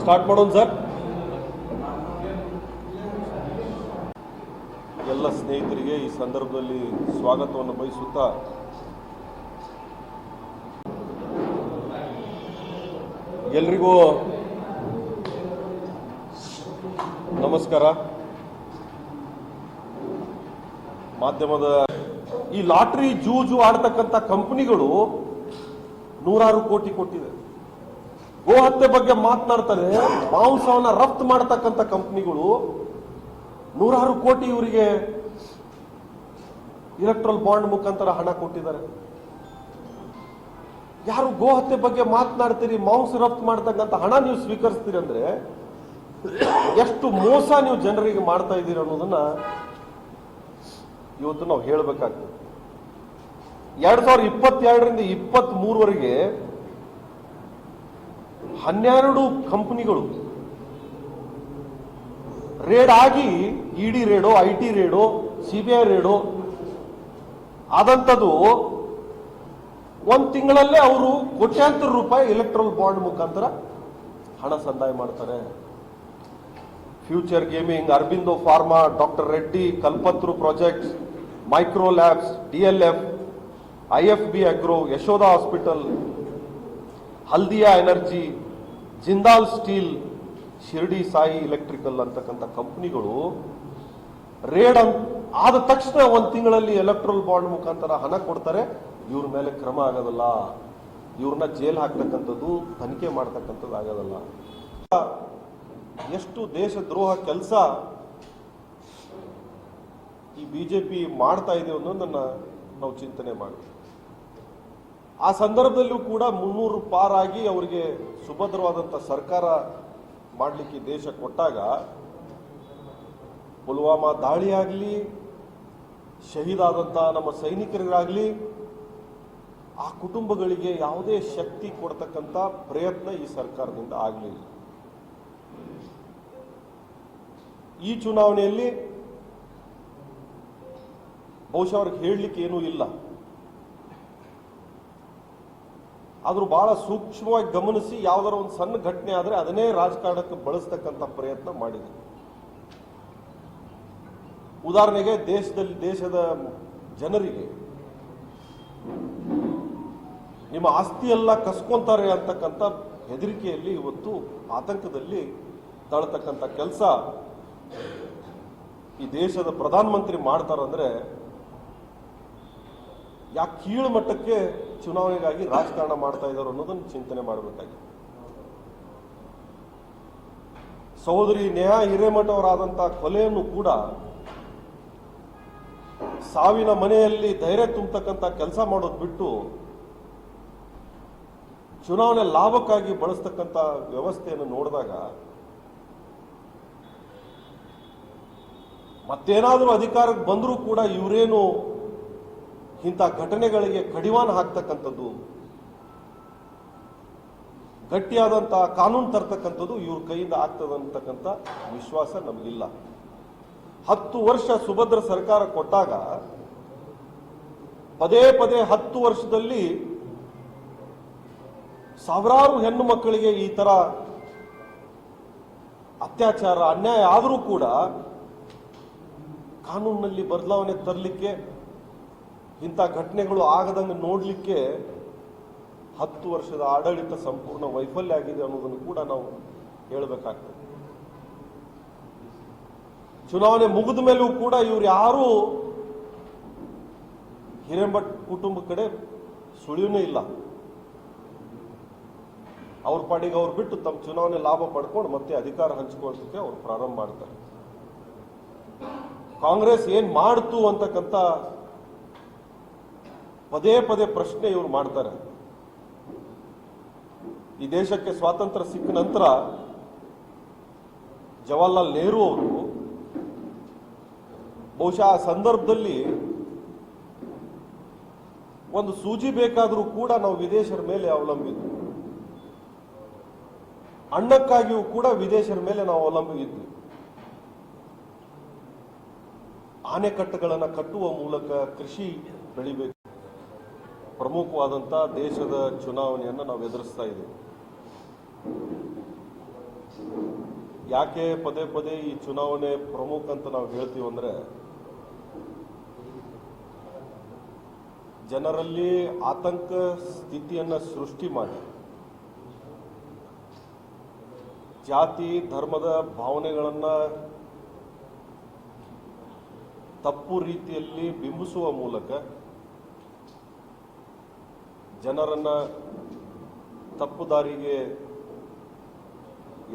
Start ಮಾಡೋಣ sir ಸ್ವಾಗತವನ್ನು ಬಯಸುತ್ತಾ ಎಲ್ರಿಗೂ ನಮಸ್ಕಾರ. ಮಾಧ್ಯಮದ ಈ ಲಾಟ್ರಿ ಜೂಜು ಆಡ್ತಕ್ಕಂಥ ಕಂಪನಿಗಳು ನೂರಾರು ಕೋಟಿ ಕೊಟ್ಟಿದೆ. ಗೋಹತ್ಯೆ ಬಗ್ಗೆ ಮಾತನಾಡ್ತಾರೆ, ಮಾಂಸವನ್ನ ರಫ್ತು ಮಾಡತಕ್ಕಂಥ ಕಂಪನಿಗಳು ನೂರಾರು ಕೋಟಿ ಇವರಿಗೆ ಇಲೆಕ್ಟ್ರಲ್ ಬಾಂಡ್ ಮುಖಾಂತರ ಹಣ ಕೊಟ್ಟಿದ್ದಾರೆ. ಯಾರು ಗೋಹತ್ಯೆ ಬಗ್ಗೆ ಮಾತನಾಡ್ತೀರಿ, ಮಾಂಸ ರಫ್ತು ಮಾಡ್ತಕ್ಕಂಥ ಹಣ ನೀವು ಸ್ವೀಕರಿಸ್ತೀರಿ ಅಂದ್ರೆ, ಎಷ್ಟು ಮೋಸ ನೀವು ಜನರಿಗೆ ಮಾಡ್ತಾ ಇದ್ದೀರಿ ಅನ್ನೋದನ್ನ ಇವತ್ತು ನಾವು ಹೇಳಬೇಕಾಗ್ತದೆ. ಎರಡ್ ಸಾವಿರದ ಇಪ್ಪತ್ತೆರಡರಿಂದ ಇಪ್ಪತ್ತ್ ಮೂರವರೆಗೆ ಹನ್ನೆರಡು ಕಂಪನಿಗಳು ರೇಡ್ ಆಗಿ ಇಡಿ ರೇಡೋ, ಐ ಟಿ ರೇಡೋ ಸಿಬಿಐ ರೇಡೋ ಆದಂಥದ್ದು ಒಂದು ತಿಂಗಳಲ್ಲೇ ಅವರು ಕೋಟ್ಯಾಂತರ ರೂಪಾಯಿ ಎಲೆಕ್ಟ್ರಲ್ ಬಾಂಡ್ ಮುಖಾಂತರ ಹಣ ಸಂದಾಯ ಮಾಡ್ತಾರೆ. Future Gaming Aurobindo Pharma doctor Reddy Kalpataru Projects Micro Labs DLF IFB Agro Yashoda Hospital Haldia Energy Jindal Steel Shirdi Sai Electrical ಅಂತಕ್ಕಂಥ ಕಂಪನಿಗಳು ರೇಡ್ ಆದ ತಕ್ಷಣ ಒಂದು ತಿಂಗಳಲ್ಲಿ ಎಲೆಕ್ಟ್ರಲ್ ಬಾಂಡ್ ಮುಖಾಂತರ ಹಣ ಕೊಡ್ತಾರೆ. ಇವ್ರ ಮೇಲೆ ಕ್ರಮ ಆಗೋದಲ್ಲ. ಇವ್ರನ್ನ ಜೈಲ್ ಹಾಕ್ತಕ್ಕಂಥದ್ದು, ತನಿಖೆ ಮಾಡ್ತಕ್ಕಂಥದ್ದು ಆಗೋದಲ್ಲ. ಎಷ್ಟು ದೇಶದ್ರೋಹ ಕೆಲಸ ಈ ಬಿಜೆಪಿ ಮಾಡ್ತಾ ಇದೆ ಅನ್ನೋದನ್ನ ನಾವು ಚಿಂತನೆ ಮಾಡ್ತೀವಿ. ಆ ಸಂದರ್ಭದಲ್ಲೂ ಕೂಡ ಮುನ್ನೂರು ಪಾರಾಗಿ ಅವರಿಗೆ ಸುಭದ್ರವಾದಂಥ ಸರ್ಕಾರ ಮಾಡಲಿಕ್ಕೆ ದೇಶ ಕೊಟ್ಟಾಗ ಪುಲ್ವಾಮಾ ದಾಳಿ ಆಗಲಿ ಶಹೀದಾದಂಥ ನಮ್ಮ ಸೈನಿಕರಿಗಾಗಲಿ, ಆ ಕುಟುಂಬಗಳಿಗೆ ಯಾವುದೇ ಶಕ್ತಿ ಕೊಡ್ತಕ್ಕಂಥ ಪ್ರಯತ್ನ ಈ ಸರ್ಕಾರದಿಂದ ಆಗಲಿಲ್ಲ ಈ ಚುನಾವಣೆಯಲ್ಲಿ ಬಹುಶಃ ಅವ್ರಿಗೆ ಹೇಳಲಿಕ್ಕೆ ಏನೂ ಇಲ್ಲ. ಆದರೂ ಬಹಳ ಸೂಕ್ಷ್ಮವಾಗಿ ಗಮನಿಸಿ ಯಾವುದಾರ ಒಂದು ಸಣ್ಣ ಘಟನೆ ಆದರೆ ಅದನ್ನೇ ರಾಜಕಾರಣಕ್ಕೆ ಬಳಸ್ತಕ್ಕಂಥ ಪ್ರಯತ್ನ ಮಾಡಿದೆ ಉದಾಹರಣೆಗೆ ದೇಶದಲ್ಲಿ, ದೇಶದ ಜನರಿಗೆ ನಿಮ್ಮ ಆಸ್ತಿ ಎಲ್ಲ ಕಸ್ಕೊಂತಾರೆ ಅಂತಕ್ಕಂಥ ಹೆದರಿಕೆಯಲ್ಲಿ ಇವತ್ತು ಆತಂಕದಲ್ಲಿ ತಳತಕ್ಕಂಥ ಕೆಲಸ ಈ ದೇಶದ ಪ್ರಧಾನಮಂತ್ರಿ ಮಾಡ್ತಾರಂದ್ರೆ ಯಾಕೆ ಕೀಳು ಮಟ್ಟಕ್ಕೆ ಚುನಾವಣೆಗಾಗಿ ರಾಜಕಾರಣ ಮಾಡ್ತಾ ಇದ್ದಾರೆ ಅನ್ನೋದನ್ನು ಚಿಂತನೆ ಮಾಡಬೇಕಾಗಿದೆ. ಸಹೋದರಿ ನೇಹಾ ಹಿರೇಮಠ ಅವರಾದಂತಹ ಕೊಲೆಯನ್ನು ಕೂಡ ಸಾವಿನ ಮನೆಯಲ್ಲಿ ಧೈರ್ಯ ತುಂಬತಕ್ಕಂಥ ಕೆಲಸ ಮಾಡೋದು ಬಿಟ್ಟು ಚುನಾವಣೆ ಲಾಭಕ್ಕಾಗಿ ಬಳಸ್ತಕ್ಕಂಥ ವ್ಯವಸ್ಥೆಯನ್ನು ನೋಡಿದಾಗ ಮತ್ತೇನಾದರೂ ಅಧಿಕಾರಕ್ಕೆ ಬಂದರೂ ಕೂಡ ಇವರೇನು ಇಂಥ ಘಟನೆಗಳಿಗೆ ಕಡಿವಾಣ ಹಾಕ್ತಕ್ಕಂಥದ್ದು, ಗಟ್ಟಿಯಾದಂಥ ಕಾನೂನು ತರ್ತಕ್ಕಂಥದ್ದು ಇವ್ರ ಕೈಯಿಂದ ಆಗ್ತದಂತಕ್ಕಂಥ ವಿಶ್ವಾಸ ನಮಗಿಲ್ಲ. ಹತ್ತು ವರ್ಷ ಸುಭದ್ರ ಸರ್ಕಾರ ಕೊಟ್ಟಾಗ ಪದೇ ಪದೇ ಹತ್ತು ವರ್ಷದಲ್ಲಿ ಸಾವಿರಾರು ಹೆಣ್ಣು ಮಕ್ಕಳಿಗೆ ಈ ತರ ಅತ್ಯಾಚಾರ, ಅನ್ಯಾಯ ಆದರೂ ಕೂಡ ಕಾನೂನಿನಲ್ಲಿ ಬದಲಾವಣೆ ತರಲಿಕ್ಕೆ ಇಂಥ ಘಟನೆಗಳು ಆಗದಂಗೆ ನೋಡಲಿಕ್ಕೆ ಹತ್ತು ವರ್ಷದ ಆಡಳಿತ ಸಂಪೂರ್ಣ ವೈಫಲ್ಯ ಆಗಿದೆ ಅನ್ನೋದನ್ನು ಕೂಡ ನಾವು ಹೇಳಬೇಕಾಗ್ತದೆ. ಚುನಾವಣೆ ಮುಗಿದ ಮೇಲೂ ಕೂಡ ಇವ್ರು ಯಾರು ಹಿರೇಮಠ್ ಕುಟುಂಬ ಕಡೆ ಸುಳಿವೇ ಇಲ್ಲ. ಅವ್ರ ಪಾಡಿಗೆ ಅವ್ರು ಬಿಟ್ಟು ತಮ್ಮ ಚುನಾವಣೆ ಲಾಭ ಪಡ್ಕೊಂಡು ಮತ್ತೆ ಅಧಿಕಾರ ಹಂಚಿಕೊಳ್ಳೋದಕ್ಕೆ ಅವ್ರು ಪ್ರಾರಂಭ ಮಾಡ್ತಾರೆ. ಕಾಂಗ್ರೆಸ್ ಏನ್ ಮಾಡ್ತು ಅಂತಕ್ಕಂಥ ಪದೇ ಪದೇ ಪ್ರಶ್ನೆ ಇವ್ರು ಮಾಡ್ತಾರೆ. ಈ ದೇಶಕ್ಕೆ ಸ್ವಾತಂತ್ರ್ಯ ಸಿಕ್ಕ ನಂತರ ಜವಾಹರ್ಲಾಲ್ ನೆಹರು ಅವರು ಬಹುಶಃ ಆ ಸಂದರ್ಭದಲ್ಲಿ ಒಂದು ಸೂಜಿ ಬೇಕಾದರೂ ಕೂಡ ನಾವು ವಿದೇಶರ ಮೇಲೆ ಅವಲಂಬಿದ್ವಿ. ಅಣ್ಣಕ್ಕಾಗಿಯೂ ಕೂಡ ವಿದೇಶರ ಮೇಲೆ ನಾವು ಅವಲಂಬಿದ್ವಿ. ಆನೆಕಟ್ಟುಗಳನ್ನು ಕಟ್ಟುವ ಮೂಲಕ ಕೃಷಿ ಬೆಳಿಬೇಕು. ಪ್ರಮುಖವಾದಂಥ ದೇಶದ ಚುನಾವಣೆಯನ್ನು ನಾವು ಎದುರಿಸ್ತಾ ಇದ್ದೇವೆ. ಯಾಕೆ ಪದೇ ಪದೇ ಈ ಚುನಾವಣೆ ಪ್ರಮುಖ ಅಂತ ನಾವು ಹೇಳ್ತೀವಿ ಜನರಲ್ಲಿ ಆತಂಕ ಸ್ಥಿತಿಯನ್ನು ಸೃಷ್ಟಿ ಮಾಡಿ. ಜಾತಿ, ಧರ್ಮದ ಭಾವನೆಗಳನ್ನು ತಪ್ಪು ರೀತಿಯಲ್ಲಿ ಬಿಂಬಿಸುವ ಮೂಲಕ ಜನರನ್ನು ತಪ್ಪು ದಾರಿಗೆ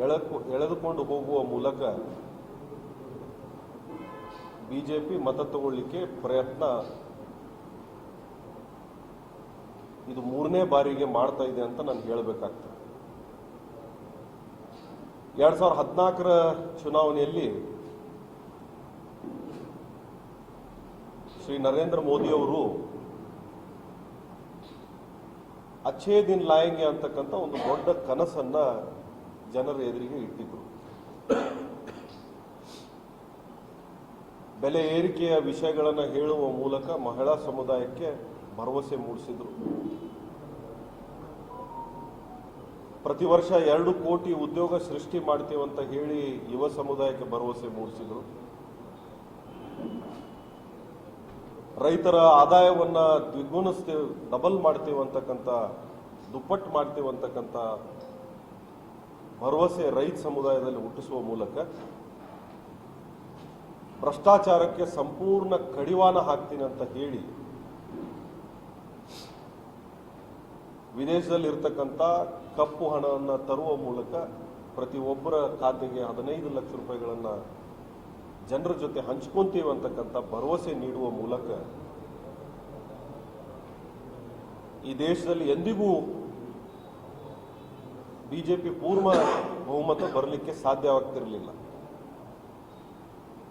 ಎಳಕು, ಎಳೆದುಕೊಂಡು ಹೋಗುವ ಮೂಲಕ ಬಿಜೆಪಿ ಮತ ತಗೊಳ್ಳಿಕ್ಕೆ ಪ್ರಯತ್ನ ಇದು ಮೂರನೇ ಬಾರಿಗೆ ಮಾಡ್ತಾ ಇದೆ ಅಂತ ನಾನು ಹೇಳಬೇಕಾಗ್ತದೆ. ಎರಡ್ ಸಾವಿರದ ಹದಿನಾಲ್ಕರ ಚುನಾವಣೆಯಲ್ಲಿ ಶ್ರೀ ನರೇಂದ್ರ ಮೋದಿ ಅವರು ಅಚ್ಛೇ ದಿನ್ ಲಾಯಂಗೆ ಅಂತಕ್ಕಂಥ ಒಂದು ದೊಡ್ಡ ಕನಸನ್ನ ಜನರ ಎದುರಿಗೆ ಇಟ್ಟಿದ್ರು. ಬೆಲೆ ಏರಿಕೆಯ ವಿಷಯಗಳನ್ನು ಹೇಳುವ ಮೂಲಕ ಮಹಿಳಾ ಸಮುದಾಯಕ್ಕೆ ಭರವಸೆ ಮೂಡಿಸಿದ್ರು. ಪ್ರತಿ ವರ್ಷ ಎರಡು ಕೋಟಿ ಉದ್ಯೋಗ ಸೃಷ್ಟಿ ಮಾಡ್ತೀವಿ ಅಂತ ಹೇಳಿ ಯುವ ಸಮುದಾಯಕ್ಕೆ ಭರವಸೆ ಮೂಡಿಸಿದ್ರು. ರೈತರ ಆದಾಯವನ್ನ ದ್ವಿಗುಣಿಸ್ತೀವಿ ಡಬಲ್ ಮಾಡ್ತೇವೆ ಅಂತಕ್ಕಂಥ, ದುಪ್ಪಟ್ಟು ಮಾಡ್ತೇವೆ ಅಂತಕ್ಕಂಥ ಭರವಸೆ ರೈತ ಸಮುದಾಯದಲ್ಲಿ ಹುಟ್ಟಿಸುವ ಮೂಲಕ ಭ್ರಷ್ಟಾಚಾರಕ್ಕೆ ಸಂಪೂರ್ಣ ಕಡಿವಾಣ ಹಾಕ್ತೀನಿ ಅಂತ ಹೇಳಿ ವಿದೇಶದಲ್ಲಿ ಇರ್ತಕ್ಕಂಥ ಕಪ್ಪು ಹಣವನ್ನು ತರುವ ಮೂಲಕ ಪ್ರತಿಯೊಬ್ಬರ ಖಾತೆಗೆ ಹದಿನೈದು ಲಕ್ಷ ರೂಪಾಯಿಗಳನ್ನು ಜನರ ಜೊತೆ ಹಂಚ್ಕೊಂತೀವಿ ಅಂತಕ್ಕಂಥ ಭರವಸೆ ನೀಡುವ ಮೂಲಕ ಈ ದೇಶದಲ್ಲಿ ಎಂದಿಗೂ ಬಿಜೆಪಿ ಪೂರ್ಣ ಬಹುಮತ ಬರಲಿಕ್ಕೆ ಸಾಧ್ಯವಾಗ್ತಿರಲಿಲ್ಲ.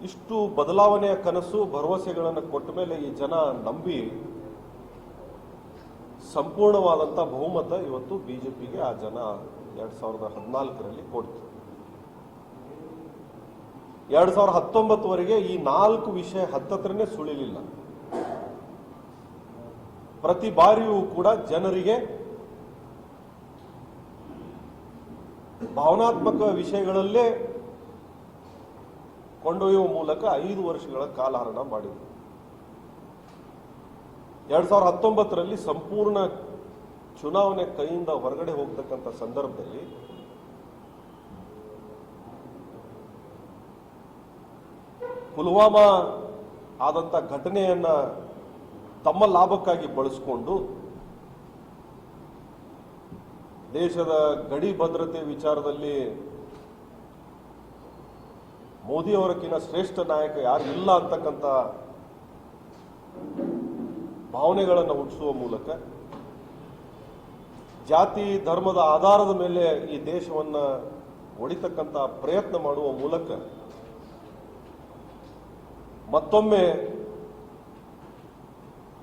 ಇಷ್ಟು ಬದಲಾವಣೆಯ ಕನಸು, ಭರವಸೆಗಳನ್ನು ಕೊಟ್ಟ ಮೇಲೆ ಈ ಜನ ನಂಬಿ ಸಂಪೂರ್ಣವಾದಂಥ ಬಹುಮತ ಇವತ್ತು ಬಿಜೆಪಿಗೆ ಆ ಜನ ಎರಡು ಸಾವಿರದ ಹದಿನಾಲ್ಕರಲ್ಲಿ ಕೊಡ್ತು ಎರಡು ಸಾವಿರದ ಹತ್ತೊಂಬತ್ತುವರೆಗೆ ಈ ನಾಲ್ಕು ವಿಷಯ ಹತ್ತತ್ರನೇ ಸುಳಿಲಿಲ್ಲ. ಪ್ರತಿ ಬಾರಿಯೂ ಕೂಡ ಜನರಿಗೆ ಭಾವನಾತ್ಮಕ ವಿಷಯಗಳಲ್ಲೇ ಕೊಂಡೊಯ್ಯುವ ಮೂಲಕ ಐದು ವರ್ಷಗಳ ಕಾಲಹರಣ ಮಾಡಿದರು. ಎರಡ್ ಸಾವಿರದ ಹತ್ತೊಂಬತ್ತರಲ್ಲಿ ಸಂಪೂರ್ಣ ಚುನಾವಣೆ ಕೈಯಿಂದ ಹೊರಗಡೆ ಹೋಗ್ತಕ್ಕಂಥ ಸಂದರ್ಭದಲ್ಲಿ ಪುಲ್ವಾಮಾ ಆದಂಥ ಘಟನೆಯನ್ನ ತಮ್ಮ ಲಾಭಕ್ಕಾಗಿ ಬಳಸಿಕೊಂಡು ದೇಶದ ಗಡಿ ಭದ್ರತೆ ವಿಚಾರದಲ್ಲಿ ಮೋದಿ ಅವರಕ್ಕಿಂತ ಶ್ರೇಷ್ಠ ನಾಯಕ ಯಾರು ಇಲ್ಲ ಅಂತಕ್ಕಂಥ ಭಾವನೆಗಳನ್ನು ಹುಟ್ಟಿಸುವ ಮೂಲಕ ಜಾತಿ, ಧರ್ಮದ ಆಧಾರದ ಮೇಲೆ ಈ ದೇಶವನ್ನ ಒಡಿತಕ್ಕಂಥ ಪ್ರಯತ್ನ ಮಾಡುವ ಮೂಲಕ ಮತ್ತೊಮ್ಮೆ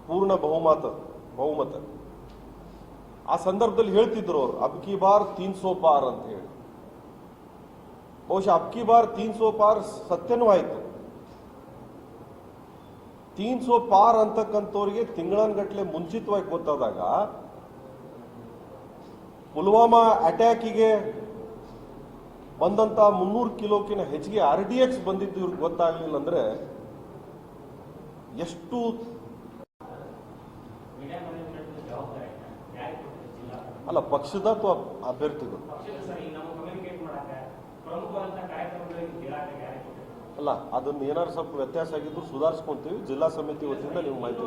ಪೂರ್ಣ ಬಹುಮತ ಬಹುಮತ. ಆ ಸಂದರ್ಭದಲ್ಲಿ ಹೇಳ್ತಿದ್ರು ಅವರು ಅಬ್ಕಿ ಬಾರ್ ತೀನ್ ಸೋ ಪಾರ್ ಅಂತ ಹೇಳಿ. ಬಹುಶಃ ಅಬ್ಕಿ ಬಾರ್ ತೀನ್ ಸೋ ಪಾರ್ ಸತ್ಯನೂ ಆಯ್ತು. ತೀನ್ ಸೋ ಪಾರ್ ಅಂತಕ್ಕಂಥವ್ರಿಗೆ ತಿಂಗಳನ್ಗಟ್ಲೆ ಮುಂಚಿತವಾಗಿ ಗೊತ್ತಾದಾಗ ಪುಲ್ವಾಮಾ ಅಟ್ಯಾಕಿಗೆ ಬಂದಂತ ಮುನ್ನೂರು ಕಿಲೋಕಿನ ಹೆಚ್ಚಿಗೆ ಆರ್ ಡಿ ಎಕ್ಸ್ ಬಂದಿದ್ದು ಇವ್ರಿಗೆ ಗೊತ್ತಾಗ್ಲಿಲ್ಲ ಅಂದ್ರೆ ಎಷ್ಟು ಅಲ್ಲ, ಪಕ್ಷದ ಅಥವಾ ಅಭ್ಯರ್ಥಿಗಳು? ಅಲ್ಲ ಅದನ್ನ ಏನಾದ್ರು ಸ್ವಲ್ಪ ವ್ಯತ್ಯಾಸ ಆಗಿದ್ರು ಸುಧಾರಿಸ್ಕೊಂತೀವಿ ಜಿಲ್ಲಾ ಸಮಿತಿ ವತಿಯಿಂದ ನೀವು ಮಾಹಿತಿ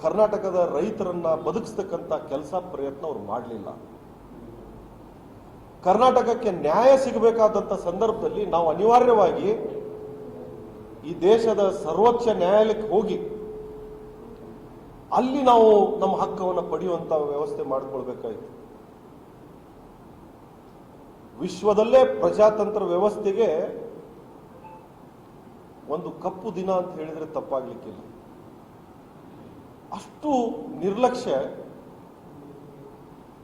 ಕರ್ನಾಟಕದ ರೈತರನ್ನ ಬದುಕಿಸ್ತಕ್ಕಂಥ ಕೆಲಸ ಪ್ರಯತ್ನ ಅವ್ರು ಮಾಡಲಿಲ್ಲ. ಕರ್ನಾಟಕಕ್ಕೆ ನ್ಯಾಯ ಸಿಗಬೇಕಾದಂತ ಸಂದರ್ಭದಲ್ಲಿ ನಾವು ಅನಿವಾರ್ಯವಾಗಿ ಈ ದೇಶದ ಸರ್ವೋಚ್ಚ ನ್ಯಾಯಾಲಯಕ್ಕೆ ಹೋಗಿ ಅಲ್ಲಿ ನಾವು ನಮ್ಮ ಹಕ್ಕವನ್ನು ಪಡೆಯುವಂತ ವ್ಯವಸ್ಥೆ ಮಾಡಿಕೊಳ್ಬೇಕಾಯ್ತು. ವಿಶ್ವದಲ್ಲೇ ಪ್ರಜಾತಂತ್ರ ವ್ಯವಸ್ಥೆಗೆ ಒಂದು ಕಪ್ಪು ದಿನ ಅಂತ ಹೇಳಿದ್ರೆ ತಪ್ಪಾಗ್ಲಿಕ್ಕಿಲ್ಲ. ಅಷ್ಟು ನಿರ್ಲಕ್ಷ್ಯ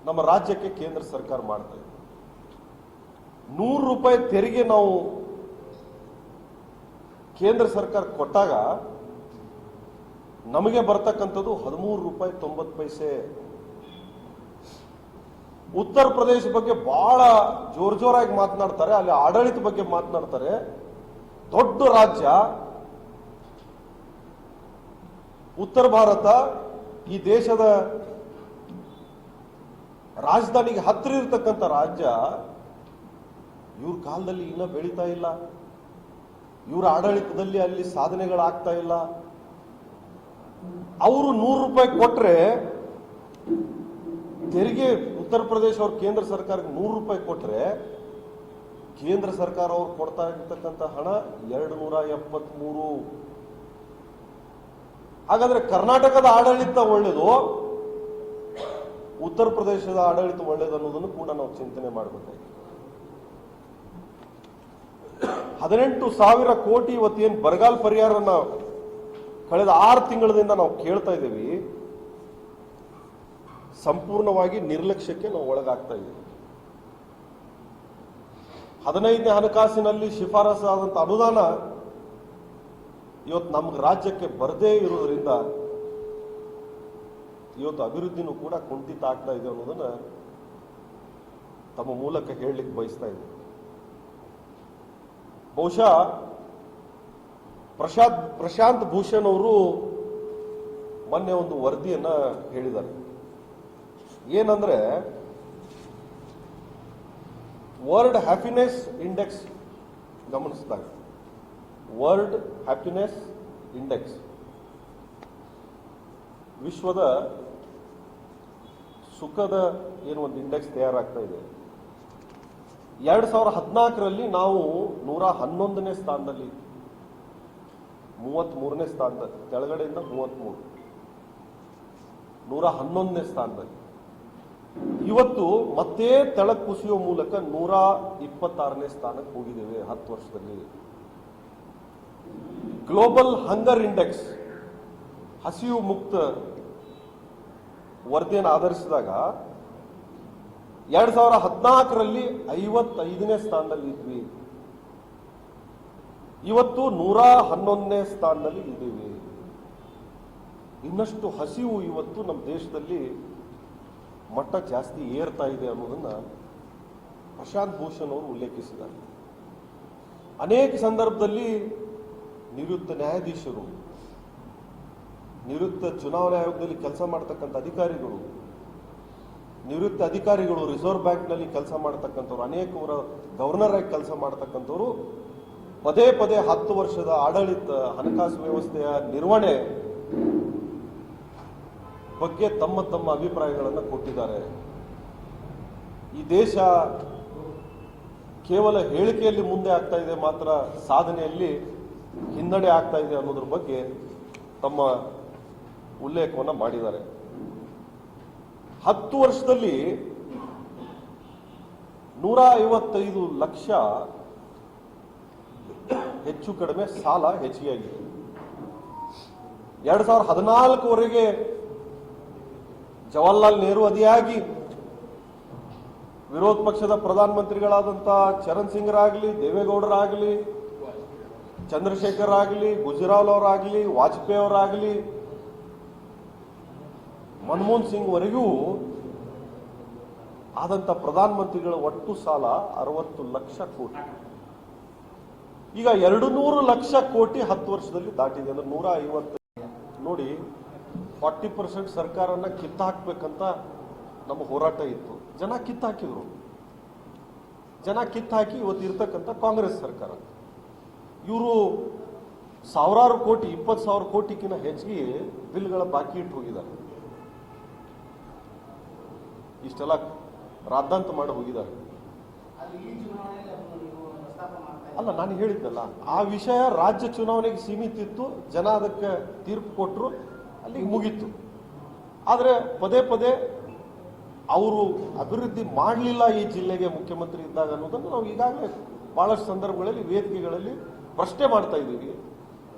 ನಮ್ಮ ರಾಜ್ಯಕ್ಕೆ ಕೇಂದ್ರ ಸರ್ಕಾರ ಮಾಡ್ತಾ ಇದೆ. ನೂರು ರೂಪಾಯಿ ತೆರಿಗೆ ನಾವು ಕೇಂದ್ರ ಸರ್ಕಾರ ಕೊಟ್ಟಾಗ ನಮಗೆ ಬರ್ತಕ್ಕಂಥದ್ದು ಹದಿಮೂರು ರೂಪಾಯಿ ತೊಂಬತ್ತು ಪೈಸೆ. ಉತ್ತರ ಪ್ರದೇಶ ಬಗ್ಗೆ ಬಹಳ ಜೋರ್ ಜೋರಾಗಿ ಮಾತನಾಡ್ತಾರೆ, ಅಲ್ಲಿ ಆಡಳಿತ ಬಗ್ಗೆ ಮಾತನಾಡ್ತಾರೆ. ದೊಡ್ಡ ರಾಜ್ಯ. ಉತ್ತರ ಭಾರತ, ಈ ದೇಶದ ರಾಜಧಾನಿಗೆ ಹತ್ತಿರ ಇರತಕ್ಕಂಥ ರಾಜ್ಯ, ಇವ್ರ ಕಾಲದಲ್ಲಿ ಇನ್ನೂ ಬೆಳೀತಾ ಇಲ್ಲ. ಇವರ ಆಡಳಿತದಲ್ಲಿ ಅಲ್ಲಿ ಸಾಧನೆಗಳಾಗ್ತಾ ಇಲ್ಲ. ಅವರು ನೂರು ರೂಪಾಯಿ ಕೊಟ್ರೆ ತೆರಿಗೆ ಉತ್ತರ ಪ್ರದೇಶ ಅವ್ರ ಕೇಂದ್ರ ಸರ್ಕಾರಕ್ಕೆ ನೂರು ರೂಪಾಯಿ ಕೊಟ್ರೆ ಕೇಂದ್ರ ಸರ್ಕಾರ ಅವ್ರು ಕೊಡ್ತಾ ಇರ್ತಕ್ಕಂಥ ಹಣ ಎರಡು ನೂರ ಎಪ್ಪತ್ಮೂರು. ಹಾಗಾದ್ರೆ ಕರ್ನಾಟಕದ ಆಡಳಿತ ಒಳ್ಳೇದು, ಉತ್ತರ ಪ್ರದೇಶದ ಆಡಳಿತ ಒಳ್ಳೇದು ಅನ್ನೋದನ್ನು ಕೂಡ ನಾವು ಚಿಂತನೆ ಮಾಡಬೇಕಾಗಿದೆ ಹದಿನೆಂಟು ಸಾವಿರ ಕೋಟಿ ಇವತ್ತೇನು ಬರಗಾಲ ಪರಿಹಾರನ ಕಳೆದ ಆರು ತಿಂಗಳಿಂದ ನಾವು ಕೇಳ್ತಾ ಇದ್ದೀವಿ, ಸಂಪೂರ್ಣವಾಗಿ ನಿರ್ಲಕ್ಷ್ಯಕ್ಕೆ ನಾವು ಒಳಗಾಗ್ತಾ ಇದ್ದೀವಿ. ಹದಿನೈದನೇ ಹಣಕಾಸಿನಲ್ಲಿ ಶಿಫಾರಸಾದಂತ ಅನುದಾನ ಇವತ್ತು ನಮ್ಗೆ ರಾಜ್ಯಕ್ಕೆ ಬರದೇ ಇರೋದ್ರಿಂದ ಇವತ್ತು ಅಭಿವೃದ್ಧಿನೂ ಕೂಡ ಕುಂಠಿತ ಆಗ್ತಾ ಇದೆ ಅನ್ನೋದನ್ನ ತಮ್ಮ ಮೂಲಕ ಹೇಳಲಿಕ್ಕೆ ಬಯಸ್ತಾ ಇದ್ದೀವಿ. ಬಹುಶಃ ಪ್ರಶಾಂತ್ ಪ್ರಶಾಂತ್ ಭೂಷಣ್ ಅವರು ಮೊನ್ನೆ ಒಂದು ವರದಿಯನ್ನ ಹೇಳಿದ್ದಾರೆ. ಏನಂದ್ರೆ ವರ್ಲ್ಡ್ ಹ್ಯಾಪಿನೆಸ್ ಇಂಡೆಕ್ಸ್ ಗಮನಿಸಿದಾಗ ವರ್ಲ್ಡ್ ಹ್ಯಾಪಿನೆಸ್ ಇಂಡೆಕ್ಸ್ ವಿಶ್ವದ ಸುಖದ ಏನು ಒಂದು ಇಂಡೆಕ್ಸ್ ತಯಾರಾಗ್ತಾ ಇದೆ. ಎರಡ್ ಸಾವಿರ ಹದಿನಾಲ್ಕರಲ್ಲಿ ನಾವು ನೂರ ಹನ್ನೊಂದನೇ ಸ್ಥಾನದಲ್ಲಿ ಮೂವತ್ತ್ ಮೂರನೇ ಸ್ಥಾನದಲ್ಲಿ ಕೆಳಗಡೆಯಿಂದ ಮೂವತ್ತ್ ನೂರ ಹನ್ನೊಂದನೇ ಸ್ಥಾನದಲ್ಲಿ. ಇವತ್ತು ಮತ್ತೆ ತೆಳಕ್ ಕುಸಿಯುವ ಮೂಲಕ ನೂರ ಇಪ್ಪತ್ತಾರನೇ ಸ್ಥಾನಕ್ಕೆ ಹೋಗಿದ್ದೇವೆ ಹತ್ತು ವರ್ಷದಲ್ಲಿ. ಗ್ಲೋಬಲ್ ಹಂಗರ್ ಇಂಡೆಕ್ಸ್ ಹಸಿವು ಮುಕ್ತ ವರದಿಯನ್ನು ಆಧರಿಸಿದಾಗ ಎರಡ್ ಸಾವಿರ ಹದಿನಾಲ್ಕರಲ್ಲಿ ಐವತ್ತೈದನೇ ಸ್ಥಾನದಲ್ಲಿ ಇದ್ವಿ ಇವತ್ತು ನೂರ ಹನ್ನೊಂದನೇ ಸ್ಥಾನದಲ್ಲಿ ಇದ್ದೀವಿ. ಇನ್ನಷ್ಟು ಹಸಿವು ಇವತ್ತು ನಮ್ಮ ದೇಶದಲ್ಲಿ ಮಟ್ಟ ಜಾಸ್ತಿ ಏರ್ತಾ ಇದೆ ಅನ್ನೋದನ್ನ ಪ್ರಶಾಂತ್ ಭೂಷಣ್ ಅವರು ಉಲ್ಲೇಖಿಸಿದ್ದಾರೆ. ಅನೇಕ ಸಂದರ್ಭದಲ್ಲಿ ನಿವೃತ್ತ ನ್ಯಾಯಾಧೀಶರು, ನಿವೃತ್ತ ಚುನಾವಣಾ ಆಯೋಗದಲ್ಲಿ ಕೆಲಸ ಮಾಡ್ತಕ್ಕಂಥ ಅಧಿಕಾರಿಗಳು, ನಿವೃತ್ತ ಅಧಿಕಾರಿಗಳು ರಿಸರ್ವ್ ಬ್ಯಾಂಕ್ನಲ್ಲಿ ಕೆಲಸ ಮಾಡತಕ್ಕಂಥವ್ರು, ಅನೇಕವರ ಗವರ್ನರ್ ಆಗಿ ಕೆಲಸ ಮಾಡತಕ್ಕಂಥವ್ರು ಪದೇ ಪದೇ ಹತ್ತು ವರ್ಷದ ಆಡಳಿತ ಹಣಕಾಸು ವ್ಯವಸ್ಥೆಯ ನಿರ್ವಹಣೆ ಬಗ್ಗೆ ತಮ್ಮ ತಮ್ಮ ಅಭಿಪ್ರಾಯಗಳನ್ನು ಕೊಟ್ಟಿದ್ದಾರೆ. ಈ ದೇಶ ಕೇವಲ ಹೇಳಿಕೆಯಲ್ಲಿ ಮುಂದೆ ಆಗ್ತಾ ಇದೆ ಮಾತ್ರ, ಸಾಧನೆಯಲ್ಲಿ ಹಿನ್ನಡೆ ಆಗ್ತಾ ಇದೆ ಅನ್ನೋದ್ರ ಬಗ್ಗೆ ತಮ್ಮ ಉಲ್ಲೇಖವನ್ನು ಮಾಡಿದ್ದಾರೆ. ಹತ್ತು ವರ್ಷದಲ್ಲಿ ನೂರ ಐವತ್ತೈದು ಲಕ್ಷ ಹೆಚ್ಚು ಕಡಿಮೆ ಸಾಲ ಹೆಚ್ಚಿಗೆಯಾಗಿದೆ ಎರಡ್ ಸಾವಿರದ ಹದಿನಾಲ್ಕುವರೆಗೆ ಜವಾಹರ್ಲಾಲ್ ನೆಹರು ಅದಿಯಾಗಿ ವಿರೋಧ ಪಕ್ಷದ ಪ್ರಧಾನಮಂತ್ರಿಗಳಾದಂಥ ಚರಣ್ ಸಿಂಗ್ರಾಗಲಿ, ದೇವೇಗೌಡರಾಗಲಿ ಚಂದ್ರಶೇಖರ್ ಆಗಲಿ ಗುಜರಾಲ್ ಅವರಾಗಲಿ ವಾಜಪೇಯಿ ಅವರಾಗಲಿ ಮನಮೋಹನ್ ಸಿಂಗ್ ವರೆಗೂ ಆದಂತ ಪ್ರಧಾನಮಂತ್ರಿಗಳ ಒಟ್ಟು ಸಾಲ ಅರವತ್ತು ಲಕ್ಷ ಕೋಟಿ. ಈಗ ಎರಡು ನೂರು ಲಕ್ಷ ಕೋಟಿ ಹತ್ತು ವರ್ಷದಲ್ಲಿ ದಾಟಿದೆ ಅಂದ್ರೆ ನೂರ ಐವತ್ತು. ನೋಡಿ, ಫಾರ್ಟಿ ಪರ್ಸೆಂಟ್ ಸರ್ಕಾರನ ಕಿತ್ತಾಕ್ಬೇಕಂತ ನಮ್ಮ ಹೋರಾಟ ಇತ್ತು. ಜನ ಕಿತ್ತಾಕಿದ್ರು. ಜನ ಕಿತ್ತಾಕಿ ಇವತ್ತು ಇರ್ತಕ್ಕಂಥ ಕಾಂಗ್ರೆಸ್ ಸರ್ಕಾರ. ಇವರು ಸಾವಿರಾರು ಕೋಟಿ, ಇಪ್ಪತ್ತು ಸಾವಿರ ಕೋಟಿಗಿಂತ ಹೆಚ್ಚಿಗೆ ಬಿಲ್ಗಳ ಬಾಕಿ ಇಟ್ಟು ಹೋಗಿದ್ದಾರೆ. ಇಷ್ಟೆಲ್ಲ ರಾದ್ದಾಂತ ಮಾಡಿ ಹೋಗಿದ್ದಾರೆ. ಅಲ್ಲ, ನಾನು ಹೇಳಿದ್ದಲ್ಲ, ಆ ವಿಷಯ ರಾಜ್ಯ ಚುನಾವಣೆಗೆ ಸೀಮಿತ ಇತ್ತು ಜನ ಅದಕ್ಕೆ ತೀರ್ಪು ಕೊಟ್ಟರು ಅಲ್ಲಿಗೆ ಮುಗೀತು. ಆದರೆ ಪದೇ ಪದೇ ಅವರು ಅಭಿವೃದ್ಧಿ ಮಾಡಲಿಲ್ಲ ಈ ಜಿಲ್ಲೆಗೆ ಮುಖ್ಯಮಂತ್ರಿ ಇದ್ದಾಗ ಅನ್ನೋದನ್ನು ನಾವು ಈಗಾಗಲೇ ಭಾಳಷ್ಟು ಸಂದರ್ಭಗಳಲ್ಲಿ, ವೇದಿಕೆಗಳಲ್ಲಿ ಪ್ರಶ್ನೆ ಮಾಡ್ತಾ ಇದ್ದೀವಿ.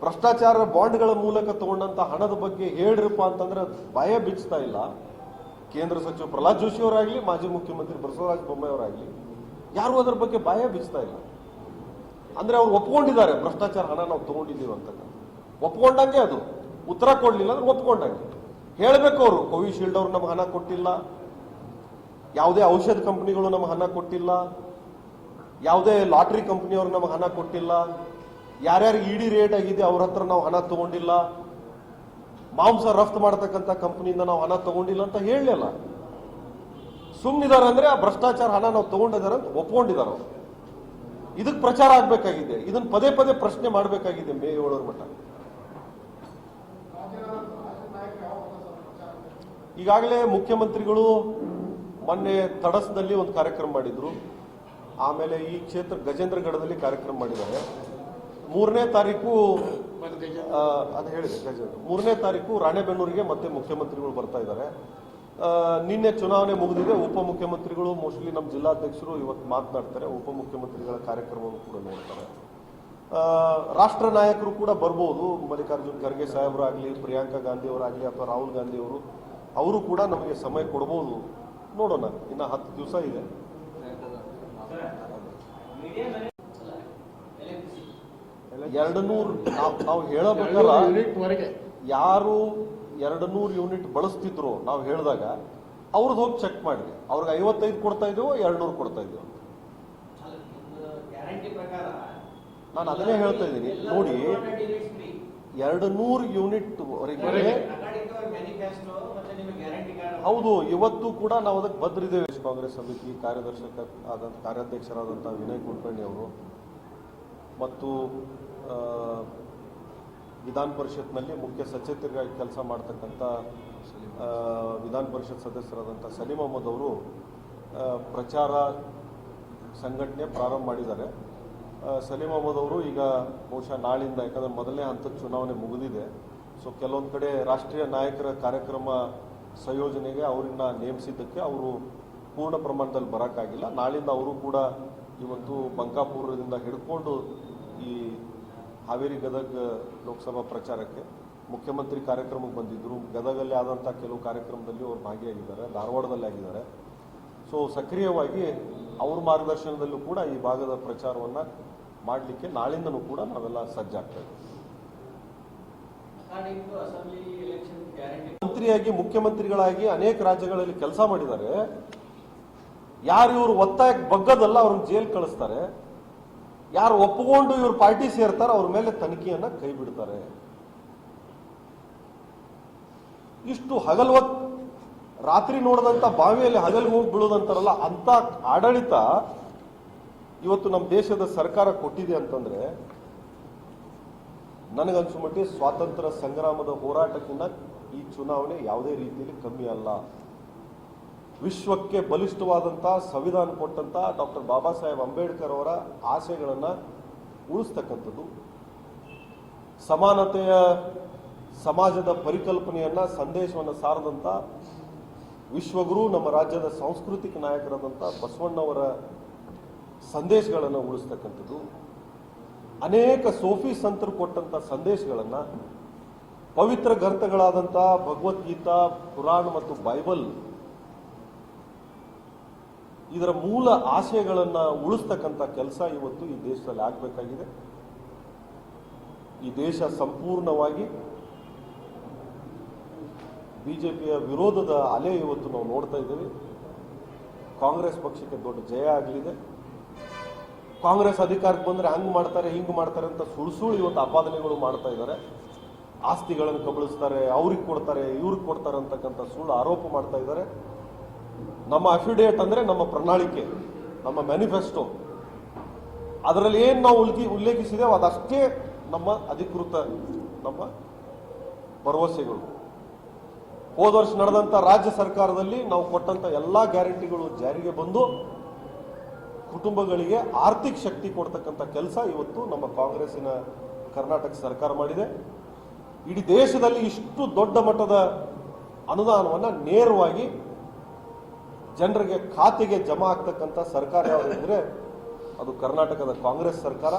ಭ್ರಷ್ಟಾಚಾರ ಬಾಂಡ್ಗಳ ಮೂಲಕ ತಗೊಂಡಂತ ಹಣದ ಬಗ್ಗೆ ಹೇಳ್ರಪ್ಪ ಅಂತಂದ್ರೆ ಭಯ ಬಿಚ್ತಾ ಇಲ್ಲ. ಕೇಂದ್ರ ಸಚಿವ ಪ್ರಹ್ಲಾದ್ ಜೋಶಿ ಅವರಾಗಲಿ, ಮಾಜಿ ಮುಖ್ಯಮಂತ್ರಿ ಬಸವರಾಜ ಬೊಮ್ಮಾಯಿ ಅವರಾಗಲಿ, ಯಾರು ಅದರ ಬಗ್ಗೆ ಭಯ ಬಿಚ್ತಾ ಇಲ್ಲ. ಅಂದ್ರೆ ಅವ್ರು ಒಪ್ಕೊಂಡಿದ್ದಾರೆ, ಭ್ರಷ್ಟಾಚಾರ ಹಣ ನಾವು ತಗೊಂಡಿದ್ದೀವಿ ಅಂತ ಒಪ್ಕೊಂಡಂಗೆ ಅದು. ಉತ್ತರ ಕೊಡ್ಲಿಲ್ಲ ಅಂದ್ರೆ ಒಪ್ಕೊಂಡಂಗೆ. ಹೇಳಬೇಕು ಅವರು ಕೋವಿಶೀಲ್ಡ್ ಅವ್ರು ನಮ್ಗೆ ಹಣ ಕೊಟ್ಟಿಲ್ಲ. ಯಾವುದೇ ಔಷಧ ಕಂಪನಿಗಳು ನಮ್ಗೆ ಹಣ ಕೊಟ್ಟಿಲ್ಲ. ಯಾವುದೇ ಲಾಟ್ರಿ ಕಂಪನಿಯವ್ರು ನಮ್ಗೆ ಹಣ ಕೊಟ್ಟಿಲ್ಲ. ಯಾರ್ಯಾರು ಇಡಿ ರೇಟ್ ಆಗಿದೆ, ಅವ್ರ ಹತ್ರ ನಾವು ಹಣ ತಗೊಂಡಿಲ್ಲ. ಮಾಂಸ ರಫ್ತು ಮಾಡತಕ್ಕಂಥ ಕಂಪ್ನಿಯಿಂದ ನಾವು ಹಣ ತಗೊಂಡಿಲ್ಲ ಅಂತ ಹೇಳಲಿಲ್ಲ. ಸುಮ್ಮನಿದ್ದಾರೆ ಅಂದ್ರೆ ಆ ಭ್ರಷ್ಟಾಚಾರ ಹಣ ನಾವು ತಗೊಂಡಿದ್ದಾರೆ ಅಂತ ಒಪ್ಕೊಂಡಿದ್ದಾರೆ ಅವ್ರು. ಇದಕ್ಕೆ ಪ್ರಚಾರ ಆಗ್ಬೇಕಾಗಿದೆ. ಇದನ್ನು ಪದೇ ಪದೇ ಪ್ರಶ್ನೆ ಮಾಡಬೇಕಾಗಿದೆ ಮೇ ಏಳರ ಮಟ್ಟ ಈಗಾಗಲೇ ಮುಖ್ಯಮಂತ್ರಿಗಳು ಮೊನ್ನೆ ತಡಸದಲ್ಲಿ ಒಂದು ಕಾರ್ಯಕ್ರಮ ಮಾಡಿದ್ರು. ಆಮೇಲೆ ಈ ಕ್ಷೇತ್ರ ಗಜೇಂದ್ರಗಢದಲ್ಲಿ ಕಾರ್ಯಕ್ರಮ ಮಾಡಿದ್ದಾರೆ. ಮೂರನೇ ತಾರೀಕು ಅದು ಹೇಳಿದೆ ಗಜೇಂದ್ರ. ಮೂರನೇ ತಾರೀಕು ರಾಣೆಬೆನ್ನೂರಿಗೆ ಮತ್ತೆ ಮುಖ್ಯಮಂತ್ರಿಗಳು ಬರ್ತಾ ಇದ್ದಾರೆ. ನಿನ್ನೆ ಚುನಾವಣೆ ಮುಗಿದಿದೆ. ಉಪಮುಖ್ಯಮಂತ್ರಿಗಳು ಮೋಸ್ಟ್ಲಿ ನಮ್ಮ ಜಿಲ್ಲಾಧ್ಯಕ್ಷರು ಇವತ್ತು ಮಾತನಾಡ್ತಾರೆ. ಉಪಮುಖ್ಯಮಂತ್ರಿಗಳ ಕಾರ್ಯಕ್ರಮವನ್ನು ಕೂಡ ನೋಡ್ತಾರೆ. ರಾಷ್ಟ್ರ ನಾಯಕರು ಕೂಡ ಬರ್ಬೋದು. ಮಲ್ಲಿಕಾರ್ಜುನ್ ಖರ್ಗೆ ಸಾಹೇಬರಾಗಲಿ ಪ್ರಿಯಾಂಕಾ ಗಾಂಧಿ ಅವರಾಗಲಿ ಅಥವಾ ರಾಹುಲ್ ಗಾಂಧಿ ಅವರು ಅವರು ಕೂಡ ನಮಗೆ ಸಮಯ ಕೊಡ್ಬೋದು. ನೋಡೋಣ. ಇನ್ನು ಹತ್ತು ದಿವಸ ಇದೆ. ಎರಡು ನೂರು ನಾವು ಹೇಳಬೇಕಲ್ಲ ಯಾರು ಎರಡು ನೂರು ಯೂನಿಟ್ ಬಳಸ್ತಿದ್ರು ನಾವು ಹೇಳಿದಾಗ ಅವ್ರದ್ದು ಹೋಗಿ ಚೆಕ್ ಮಾಡಿ. ಅವ್ರಿಗೆ ಐವತ್ತೈದು ಕೊಡ್ತಾ ಇದ್ದೀವೋ ಎರಡು ನೂರು ಕೊಡ್ತಾ ಇದ್ದೀವೋ ನಾನು ಅದನ್ನೇ ಹೇಳ್ತಾ ಇದ್ದೀನಿ. ನೋಡಿ ಎರಡು ನೂರು ಯೂನಿಟ್ ವರೆಗೆ ಹೌದು ಇವತ್ತು ಕೂಡ ನಾವು ಅದಕ್ಕೆ ಬದ್ರಿದ್ದೇವೆ ಕಾಂಗ್ರೆಸ್ ಸಮಿತಿ ಕಾರ್ಯದರ್ಶಕ ಆದಂಥ ಕಾರ್ಯಾಧ್ಯಕ್ಷರಾದಂಥ ವಿನಯ್ ಕುಲಕರ್ಣಿ ಅವರು. ಮತ್ತು ವಿಧಾನ ಪರಿಷತ್ನಲ್ಲಿ ಮುಖ್ಯ ಸಚೇತರಿಗಾಗಿ ಕೆಲಸ ಮಾಡ್ತಕ್ಕಂಥ ವಿಧಾನ ಪರಿಷತ್ ಸದಸ್ಯರಾದಂಥ ಸಲೀಂ ಅಹಮದ್ ಅವರು ಪ್ರಚಾರ ಸಂಘಟನೆ ಪ್ರಾರಂಭ ಮಾಡಿದ್ದಾರೆ. ಸಲೀಂ ಅಹಮದ್ ಅವರು ಈಗ ಬಹುಶಃ ನಾಳಿಂದ, ಯಾಕಂದರೆ ಮೊದಲನೇ ಹಂತದ ಚುನಾವಣೆ ಮುಗಿದಿದೆ. ಸೊ ಕೆಲವೊಂದು ಕಡೆ ರಾಷ್ಟ್ರೀಯ ನಾಯಕರ ಕಾರ್ಯಕ್ರಮ ಸಂಯೋಜನೆಗೆ ಅವರನ್ನ ನೇಮಿಸಿದ್ದಕ್ಕೆ ಅವರು ಪೂರ್ಣ ಪ್ರಮಾಣದಲ್ಲಿ ಬರೋಕ್ಕಾಗಿಲ್ಲ. ನಾಳಿಂದ ಅವರು ಕೂಡ ಇವತ್ತು ಬಂಕಾಪುರದಿಂದ ಹಿಡ್ಕೊಂಡು ಈ ಹಾವೇರಿ ಗದಗ ಲೋಕಸಭಾ ಪ್ರಚಾರಕ್ಕೆ ಮುಖ್ಯಮಂತ್ರಿ ಕಾರ್ಯಕ್ರಮಕ್ಕೆ ಬಂದಿದ್ದರು ಗದಗಲ್ಲಿ ಆದಂಥ ಕೆಲವು ಕಾರ್ಯಕ್ರಮದಲ್ಲಿ ಅವರು ಭಾಗಿಯಾಗಿದ್ದಾರೆ ಧಾರವಾಡದಲ್ಲಿ ಆಗಿದ್ದಾರೆ. ಸೊ ಸಕ್ರಿಯವಾಗಿ ಅವ್ರ ಮಾರ್ಗದರ್ಶನದಲ್ಲೂ ಕೂಡ ಈ ಭಾಗದ ಪ್ರಚಾರವನ್ನು ಮಾಡಲಿಕ್ಕೆ ನಾಳಿಂದನೂ ಕೂಡ ನಾವೆಲ್ಲ ಸಜ್ಜಾಗ್ತೇವೆ ಮಂತ್ರಿಯಾಗಿ ಮುಖ್ಯಮಂತ್ರಿಗಳಾಗಿ ಅನೇಕ ರಾಜ್ಯಗಳಲ್ಲಿ ಕೆಲಸ ಮಾಡಿದ್ದಾರೆ. ಯಾರು ಇವರು ಒತ್ತಾಯಕ್ಕೆ ಬಗ್ಗದಲ್ಲ ಅವ್ರನ್ನ ಜೈಲ್ ಕಳಿಸ್ತಾರೆ. ಯಾರು ಒಪ್ಪಿಕೊಂಡು ಇವ್ರು ಪಾರ್ಟಿ ಸೇರ್ತಾರ ಅವ್ರ ಮೇಲೆ ತನಿಖೆಯನ್ನ ಕೈ ಬಿಡ್ತಾರೆ ಇಷ್ಟು ಹಗಲ್ವತ್ ರಾತ್ರಿ ನೋಡದಂತ ಬಾವಿಯಲ್ಲಿ ಹಗಲ್ ಹೋಗಿ ಬೀಳೋದಂತಾರಲ್ಲ ಅಂತ ಆಡಳಿತ ಇವತ್ತು ನಮ್ಮ ದೇಶದ ಸರ್ಕಾರ ಕೊಟ್ಟಿದೆ ಅಂತಂದ್ರೆ ನನಗನ್ಸು ಮಟ್ಟಿಗೆ ಸ್ವಾತಂತ್ರ್ಯ ಸಂಗ್ರಾಮದ ಹೋರಾಟಕ್ಕಿಂತ ಈ ಚುನಾವಣೆ ಯಾವುದೇ ರೀತಿಯಲ್ಲಿ ಕಮ್ಮಿ ಅಲ್ಲ. ವಿಶ್ವಕ್ಕೆ ಬಲಿಷ್ಠವಾದಂಥ ಸಂವಿಧಾನ ಕೊಟ್ಟಂಥ ಡಾಕ್ಟರ್ ಬಾಬಾ ಸಾಹೇಬ್ ಅಂಬೇಡ್ಕರ್ ಅವರ ಆಸೆಗಳನ್ನು ಉಳಿಸ್ತಕ್ಕಂಥದ್ದು. ಸಮಾನತೆಯ ಸಮಾಜದ ಪರಿಕಲ್ಪನೆಯನ್ನು, ಸಂದೇಶವನ್ನು ಸಾರದಂಥ ವಿಶ್ವಗುರು, ನಮ್ಮ ರಾಜ್ಯದ ಸಾಂಸ್ಕೃತಿಕ ನಾಯಕರಾದಂಥ ಬಸವಣ್ಣವರ ಸಂದೇಶಗಳನ್ನು ಉಳಿಸ್ತಕ್ಕಂಥದ್ದು. ಅನೇಕ ಸೋಫಿ ಸಂತರು ಕೊಟ್ಟಂಥ ಸಂದೇಶಗಳನ್ನು, ಪವಿತ್ರ ಗ್ರಂಥಗಳಾದಂಥ ಭಗವದ್ಗೀತಾ, ಪುರಾಣ ಮತ್ತು ಬೈಬಲ್ ಇದರ ಮೂಲ ಆಶಯಗಳನ್ನು ಉಳಿಸ್ತಕ್ಕಂಥ ಕೆಲಸ ಇವತ್ತು ಈ ದೇಶದಲ್ಲಿ ಆಗಬೇಕಾಗಿದೆ. ಈ ದೇಶ ಸಂಪೂರ್ಣವಾಗಿ ಬಿಜೆಪಿಯ ವಿರೋಧದ ಅಲೆ ಇವತ್ತು ನಾವು ನೋಡ್ತಾ ಇದ್ದೀವಿ. ಕಾಂಗ್ರೆಸ್ ಪಕ್ಷಕ್ಕೆ ದೊಡ್ಡ ಜಯ ಆಗಲಿದೆ. ಕಾಂಗ್ರೆಸ್ ಅಧಿಕಾರಕ್ಕೆ ಬಂದರೆ ಹಂಗೆ ಮಾಡ್ತಾರೆ, ಹಿಂಗೆ ಮಾಡ್ತಾರೆ ಅಂತ ಸುಳ್ಳು ಸುಳ್ಳು ಇವತ್ತು ಆಪಾದನೆಗಳು ಮಾಡ್ತಾ ಇದ್ದಾರೆ. ಆಸ್ತಿಗಳನ್ನು ಕಬಳಿಸ್ತಾರೆ, ಅವ್ರಿಗೆ ಕೊಡ್ತಾರೆ, ಇವ್ರಿಗೆ ಕೊಡ್ತಾರೆ ಅಂತಕ್ಕಂಥ ಸುಳ್ಳು ಆರೋಪ ಮಾಡ್ತಾ ಇದ್ದಾರೆ. ನಮ್ಮ ಅಫಿಡೇಟ್ ಅಂದರೆ ನಮ್ಮ ಪ್ರಣಾಳಿಕೆ, ನಮ್ಮ ಮ್ಯಾನಿಫೆಸ್ಟೋ ಅದರಲ್ಲಿ ಏನು ನಾವು ಉಲ್ಕಿ, ಉಲ್ಲೇಖಿಸಿದೇವೋ ಅದಷ್ಟೇ ನಮ್ಮ ಅಧಿಕೃತ, ನಮ್ಮ ಭರವಸೆಗಳು. ಹೋದ ವರ್ಷ ನಡೆದಂಥ ರಾಜ್ಯ ಸರ್ಕಾರದಲ್ಲಿ ನಾವು ಕೊಟ್ಟಂಥ ಎಲ್ಲ ಗ್ಯಾರಂಟಿಗಳು ಜಾರಿಗೆ ಬಂದು ಕುಟುಂಬಗಳಿಗೆ ಆರ್ಥಿಕ ಶಕ್ತಿ ಕೊಡ್ತಕ್ಕಂಥ ಕೆಲಸ ಇವತ್ತು ನಮ್ಮ ಕಾಂಗ್ರೆಸ್ಸಿನ ಕರ್ನಾಟಕ ಸರ್ಕಾರ ಮಾಡಿದೆ. ಇಡೀ ದೇಶದಲ್ಲಿ ಇಷ್ಟು ದೊಡ್ಡ ಮಟ್ಟದ ಅನುದಾನವನ್ನು ನೇರವಾಗಿ ಜನರಿಗೆ ಖಾತೆಗೆ ಜಮಾ ಆಗ್ತಕ್ಕಂಥ ಸರ್ಕಾರ ಯಾವುದಿದ್ರೆ ಅದು ಕರ್ನಾಟಕದ ಕಾಂಗ್ರೆಸ್ ಸರ್ಕಾರ.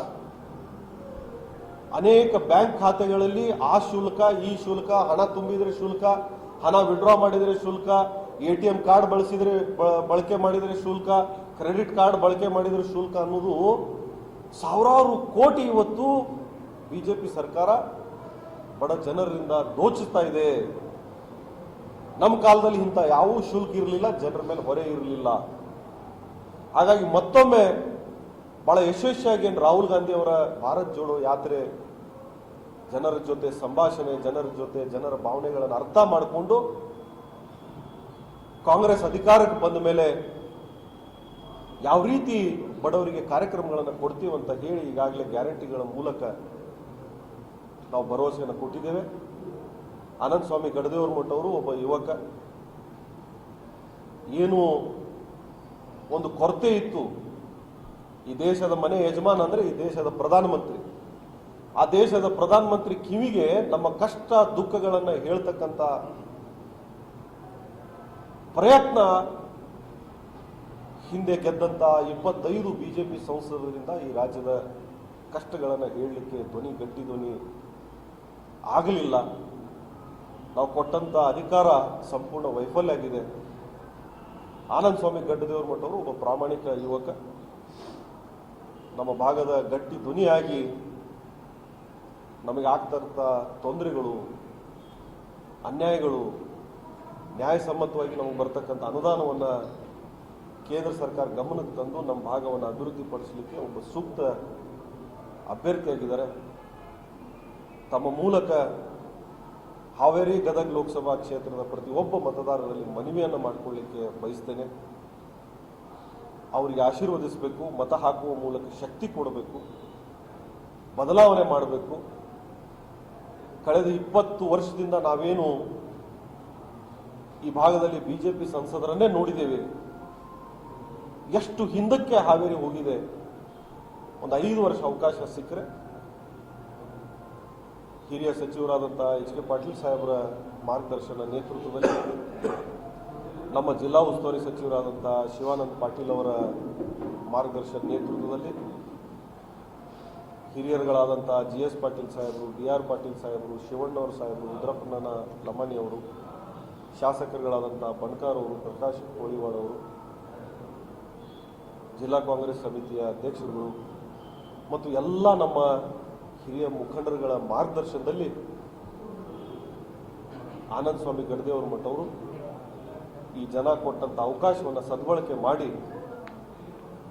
ಅನೇಕ ಬ್ಯಾಂಕ್ ಖಾತೆಗಳಲ್ಲಿ ಆ ಶುಲ್ಕ, ಈ ಶುಲ್ಕ, ಹಣ ತುಂಬಿದ್ರೆ ಶುಲ್ಕ, ಹಣ ವಿಡ್ರಾ ಮಾಡಿದ್ರೆ ಶುಲ್ಕ, ಎ ಟಿ ಎಂ ಕಾರ್ಡ್ ಬಳಸಿದ್ರೆ ಬಳಕೆ ಮಾಡಿದ್ರೆ ಶುಲ್ಕ, ಕ್ರೆಡಿಟ್ ಕಾರ್ಡ್ ಬಳಕೆ ಮಾಡಿದ್ರೆ ಶುಲ್ಕ ಅನ್ನೋದು ಸಾವಿರಾರು ಕೋಟಿ ಇವತ್ತು ಬಿಜೆಪಿ ಸರ್ಕಾರ ಬಡ ಜನರಿಂದ ದೋಚಿಸ್ತಾ ಇದೆ. ನಮ್ಮ ಕಾಲದಲ್ಲಿ ಇಂಥ ಯಾವ ಶುಲ್ಕ ಇರಲಿಲ್ಲ, ಜನರ ಮೇಲೆ ಹೊರೆ ಇರಲಿಲ್ಲ. ಹಾಗಾಗಿ ಮತ್ತೊಮ್ಮೆ ಬಹಳ ಯಶಸ್ವಿಯಾಗಿ ರಾಹುಲ್ ಗಾಂಧಿ ಅವರ ಭಾರತ್ ಜೋಡೋ ಯಾತ್ರೆ ಜನರ ಜೊತೆ ಸಂಭಾಷಣೆ, ಜನರ ಜೊತೆ ಜನರ ಭಾವನೆಗಳನ್ನು ಅರ್ಥ ಮಾಡಿಕೊಂಡು ಕಾಂಗ್ರೆಸ್ ಅಧಿಕಾರಕ್ಕೆ ಬಂದ ಮೇಲೆ ಯಾವ ರೀತಿ ಬಡವರಿಗೆ ಕಾರ್ಯಕ್ರಮಗಳನ್ನು ಕೊಡ್ತೀವಿ ಅಂತ ಹೇಳಿ ಈಗಾಗಲೇ ಗ್ಯಾರಂಟಿಗಳ ಮೂಲಕ ನಾವು ಭರವಸೆಯನ್ನು ಕೊಟ್ಟಿದ್ದೇವೆ. ಆನಂದ್ ಸ್ವಾಮಿ ಗಡದೇವ್ರ ಮಠವರು ಒಬ್ಬ ಯುವಕ. ಏನು ಒಂದು ಕೊರತೆ ಇತ್ತು. ಈ ದೇಶದ ಮನೆ ಯಜಮಾನ್ ಅಂದ್ರೆ ಈ ದೇಶದ ಪ್ರಧಾನಮಂತ್ರಿ. ಆ ದೇಶದ ಪ್ರಧಾನಮಂತ್ರಿ ಕಿವಿಗೆ ನಮ್ಮ ಕಷ್ಟ ದುಃಖಗಳನ್ನು ಹೇಳ್ತಕ್ಕಂಥ ಪ್ರಯತ್ನ ಹಿಂದೆ ಗೆದ್ದಂತ ಇಪ್ಪತ್ತೈದು ಬಿಜೆಪಿ ಸಂಸದರಿಂದ ಈ ರಾಜ್ಯದ ಕಷ್ಟಗಳನ್ನು ಹೇಳಲಿಕ್ಕೆ ಧ್ವನಿ ಗಟ್ಟಿ ಧ್ವನಿ ಆಗಲಿಲ್ಲ. ನಾವು ಕೊಟ್ಟಂತ ಅಧಿಕಾರ ಸಂಪೂರ್ಣ ವೈಫಲ್ಯ ಆಗಿದೆ ಆನಂದ ಸ್ವಾಮಿ ಗಡ್ಡದೇವ್ರ ಮಠವರು ಒಬ್ಬ ಪ್ರಾಮಾಣಿಕ ಯುವಕ. ನಮ್ಮ ಭಾಗದ ಗಟ್ಟಿ ಧ್ವನಿಯಾಗಿ ನಮಗೆ ಆಗ್ತಾ ತೊಂದರೆಗಳು, ಅನ್ಯಾಯಗಳು ನ್ಯಾಯಸಮ್ಮತವಾಗಿ ನಮಗೆ ಬರ್ತಕ್ಕಂಥ ಅನುದಾನವನ್ನು ಕೇಂದ್ರ ಸರ್ಕಾರ ಗಮನಕ್ಕೆ ತಂದು ನಮ್ಮ ಭಾಗವನ್ನು ಅಭಿವೃದ್ಧಿಪಡಿಸಲಿಕ್ಕೆ ಒಬ್ಬ ಸೂಕ್ತ ಅಭ್ಯರ್ಥಿಯಾಗಿದ್ದಾರೆ. ತಮ್ಮ ಮೂಲಕ ಹಾವೇರಿ ಗದಗ ಲೋಕಸಭಾ ಕ್ಷೇತ್ರದ ಪ್ರತಿಯೊಬ್ಬ ಮತದಾರರಲ್ಲಿ ಮನವಿಯನ್ನು ಮಾಡಿಕೊಳ್ಳಿಕ್ಕೆ ಬಯಸ್ತೇನೆ. ಅವರಿಗೆ ಆಶೀರ್ವದಿಸಬೇಕು, ಮತ ಹಾಕುವ ಮೂಲಕ ಶಕ್ತಿ ಕೊಡಬೇಕು, ಬದಲಾವಣೆ ಮಾಡಬೇಕು. ಕಳೆದ ಇಪ್ಪತ್ತು ವರ್ಷದಿಂದ ನಾವೇನು ಈ ಭಾಗದಲ್ಲಿ ಬಿಜೆಪಿ ಸಂಸದರನ್ನೇ ನೋಡಿದ್ದೇವೆ. ಎಷ್ಟು ಹಿಂದಕ್ಕೆ ಹಾವೇರಿ ಹೋಗಿದೆ. ಒಂದು ಐದು ವರ್ಷ ಅವಕಾಶ ಸಿಕ್ಕರೆ ಹಿರಿಯ ಸಚಿವರಾದಂಥ ಎಚ್ ಕೆ ಪಾಟೀಲ್ ಸಾಹೇಬರ ಮಾರ್ಗದರ್ಶನ ನೇತೃತ್ವದಲ್ಲಿ ನಮ್ಮ ಜಿಲ್ಲಾ ಉಸ್ತುವಾರಿ ಸಚಿವರಾದಂಥ ಶಿವಾನಂದ ಪಾಟೀಲ್ ಅವರ ಮಾರ್ಗದರ್ಶನ ನೇತೃತ್ವದಲ್ಲಿ ಹಿರಿಯರುಗಳಾದಂಥ ಜಿ ಎಸ್ ಪಾಟೀಲ್ ಸಾಹೇಬರು ಡಿ ಆರ್ ಪಾಟೀಲ್ ಸಾಹೇಬರು ಶಿವಣ್ಣವ್ರ ಸಾಹೇಬರು ಲಮಾಣಿ ಅವರು, ಶಾಸಕರುಗಳಾದಂಥ ಬಣಕಾರ್ ಅವರು, ಪ್ರಕಾಶ್ ಕೋಳಿವಾಡ್ ಅವರು, ಜಿಲ್ಲಾ ಕಾಂಗ್ರೆಸ್ ಸಮಿತಿಯ ಅಧ್ಯಕ್ಷರುಗಳು ಮತ್ತು ಎಲ್ಲ ನಮ್ಮ ಹಿರಿಯ ಮುಖಂಡರುಗಳ ಮಾರ್ಗದರ್ಶನದಲ್ಲಿ ಆನಂದ ಸ್ವಾಮಿ ಗಡ್ದೇವ್ರ ಮಠವರು ಈ ಜನ ಕೊಟ್ಟಂತ ಅವಕಾಶವನ್ನು ಸದ್ಬಳಕೆ ಮಾಡಿ